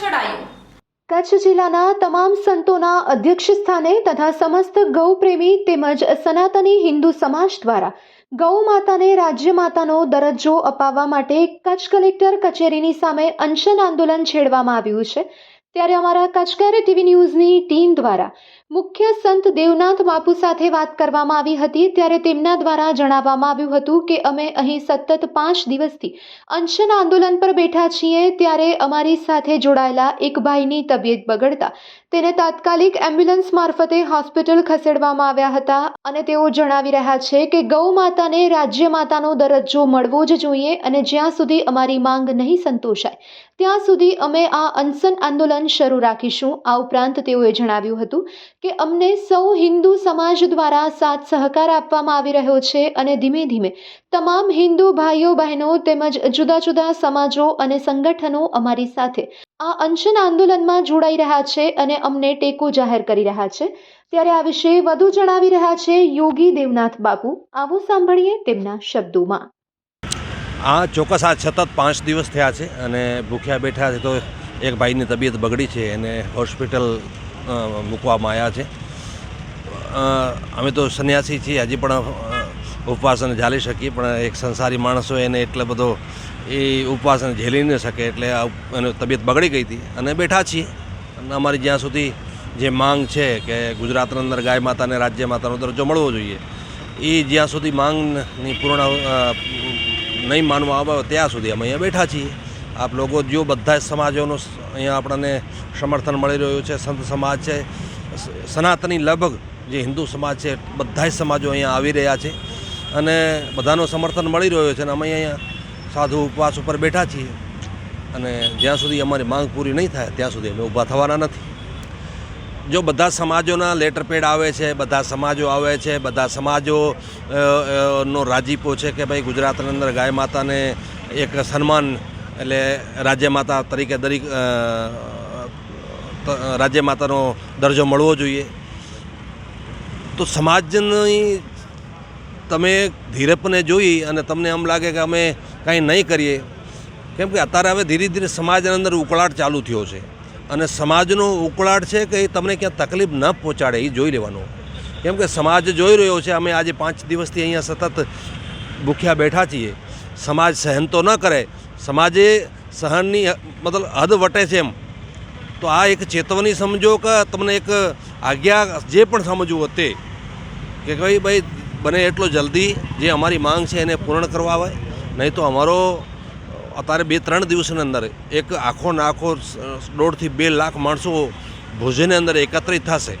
કચ્છ જિલ્લાના તમામ સંતોના અધ્યક્ષ સ્થાને તથા સમસ્ત ગૌપ્રેમી તેમજ સનાતની હિન્દુ સમાજ દ્વારા ગૌ માતાને રાજ્ય માતાનો દરજ્જો અપાવવા માટે કચ્છ કલેક્ટર કચેરીની સામે અનશન આંદોલન છેડવામાં આવ્યું છે. ત્યારે અમારા કચ્છ ટીવી ન્યૂઝની ટીમ દ્વારા મુખ્ય સંત દેવનાથ બાપુ સાથે વાત કરવામાં આવી હતી ત્યારે તેમના દ્વારા જણાવવામાં આવ્યું હતું કે અમે અહીં સતત પાંચ દિવસથી અનશન આંદોલન પર બેઠા છીએ ત્યારે અમારી સાથે જોડાયેલા એક ભાઈની તબિયત બગડતા તેને તાત્કાલિક એમ્બ્યુલન્સ મારફતે હોસ્પિટલ ખસેડવામાં આવ્યા હતા અને તેઓ જણાવી રહ્યા છે કે ગૌ માતાને રાજ્ય માતાનો દરજ્જો મળવો જ જોઈએ અને જ્યાં સુધી અમારી માંગ નહીં સંતોષાય, ત્યાં સુધી અમે આ અનશન આંદોલન શરૂ રાખીશું, આ ઉપરાંત તેઓએ જણાવ્યું હતું કે અમને સૌ હિન્દુ સમાજ દ્વારા સાથ સહકાર આપવામાં આવી રહ્યો છે અને ધીમે ધીમે તમામ હિન્દુ ભાઈઓ, બહેનો તેમજ જુદા જુદા સમાજો અને સંગઠનો અમારી સાથે આ અંશન આંદોલનમાં જોડાઈ રહ્યા છે અને અમને ટેકો જાહેર કરી રહ્યા છે. ત્યારે આ વિશે વધુ જણાવી રહ્યા છે યોગી દેવનાથ બાપુ. આવો સાંભળીએ તેમના શબ્દોમાં. આ ચોક્કસ આ સતત પાંચ દિવસ થયા છે અને ભૂખ્યા બેઠા છે તો એક ભાઈની તબિયત બગડી છે, એને હોસ્પિટલ મૂકવામાં આવ્યા છે. અમે તો સંન્યાસી છીએ હજી પણ અ, ઉપવાસને ઝાલી શકીએ પણ એક સંસારી માણસો એને એટલો બધો એ ઉપવાસને ઝેલી ન શકે એટલે એની તબિયત બગડી ગઈ હતી. અને બેઠા છીએ. અને અમારી જ્યાં સુધી જે માંગ છે કે ગુજરાતની અંદર ગાય માતાને રાજ્ય માતાનો દરજ્જો મળવો જોઈએ એ જ્યાં સુધી માંગની પૂર્ણ નહીં માનવામાં આવે ત્યાં સુધી અમે અહીંયા બેઠા છીએ. આપ લોકો જો બધા જ સમાજોનું અહીંયા આપણને સમર્થન મળી રહ્યું છે, સંત સમાજ છે સનાતની લગભગ જે હિન્દુ સમાજ છે, બધા જ સમાજો અહીંયા આવી રહ્યા છે અને બધાનું સમર્થન મળી રહ્યું છે અને અમે અહીંયા સાધુ ઉપવાસ ઉપર બેઠા છીએ અને જ્યાં સુધી અમારી માંગ પૂરી નહીં થાય ત્યાં સુધી અમે ઊભા થવાના નથી. જો બધા સમાજોના લેટર પેડ આવે છે, બધા સમાજો આવે છે, બધા સમાજો નો રાજીપો છે કે ભાઈ ગુજરાતની અંદર ગાય માતાને એક સન્માન એટલે રાજ્ય માતા તરીકે દરેક રાજ્યમાતાનો રાજ્ય માતાનો દરજ્જો મળવો જોઈએ. તો સમાજની તમે ધીરપને જોઈ અને તમને એમ લાગે કે અમે કાંઈ નહીં કરીએ. કેમ કે અત્યારે હવે ધીરે ધીરે સમાજની અંદર ઉકળાટ ચાલુ થયો છે. અને સમાજનો ઉકળાટ છે કે એ તમને ક્યાં તકલીફ ન પહોંચાડે, એ જોઈ લેવાનું. કેમ કે સમાજ જોઈ રહ્યો છે, અમે આજે પાંચ દિવસથી અહીંયા સતત ભૂખ્યા બેઠા છીએ. સમાજ સહન તો ન કરે, સમાજે સહનની મતલબ હદ વટે છે એમ. તો આ એક ચેતવણી સમજો કે તમને એક આજ્ઞા જે પણ સમજવું તે, કે ભાઈ ભાઈ, બને એટલો જલ્દી જે અમારી માંગ છે એને પૂર્ણ કરવા આવે. નહીં તો અમારો, અત્યારે બે, ત્રણ દિવસની અંદર એક આખો ને આખો દોઢથી બે લાખ માણસો ભુજની અંદર એકત્રિત થશે.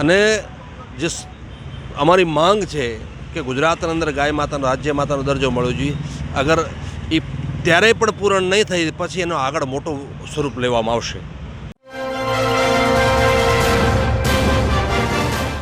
અને જે અમારી માંગ છે કે ગુજરાતની અંદર ગાય માતાનો, રાજ્ય માતાનો દરજ્જો મળવો જોઈએ. અગર એ ત્યારે પણ પૂરણ નહીં થઈ પછી એનો આગળ મોટો સ્વરૂપ લેવામાં આવશે.